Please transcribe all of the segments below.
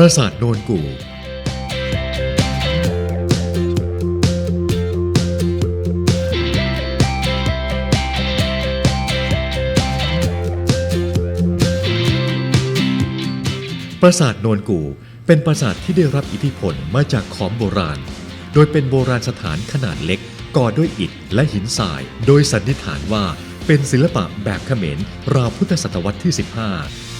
ปราสาทโนนกูปราสาทโนนกูเป็นปราสาทที่ได้รับอิทธิพลมาจากขอมโบราณ โดยเป็นโบราณสถานขนาดเล็กก่อด้วยอิฐและหินทราย โดยสันนิษฐานว่าเป็นศิลปะแบบเขมรราวพุทธศตวรรษที่ 15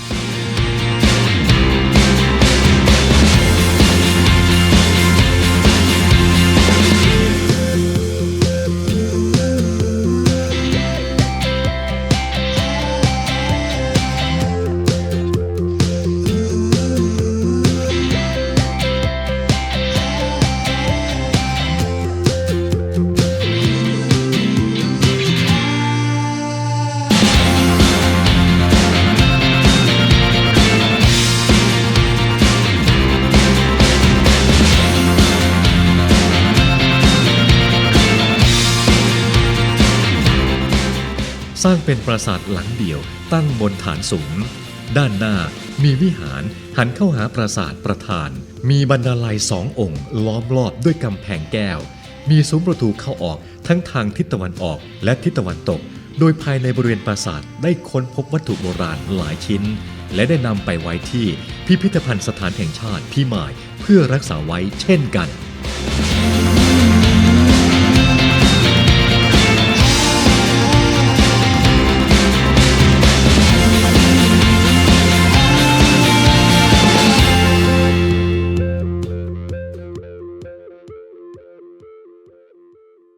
ร้างเป็นปราสาทหลังเดียว ตั้งบนฐานสูง ด้านหน้ามีวิหารหันเข้าหาปราสาทประธาน มีบรรณาลัยสององค์ ล้อมรอบด้วยกำแพงแก้ว มีซุ้มประตูเข้าออกทั้งทางทิศตะวันออกและทิศตะวันตก โดยภายในบริเวณปราสาทได้ค้นพบวัตถุโบราณหลายชิ้น และได้นำไปไว้ที่พิพิธภัณฑ์สถานแห่งชาติพิมายเพื่อรักษาไว้เช่นกัน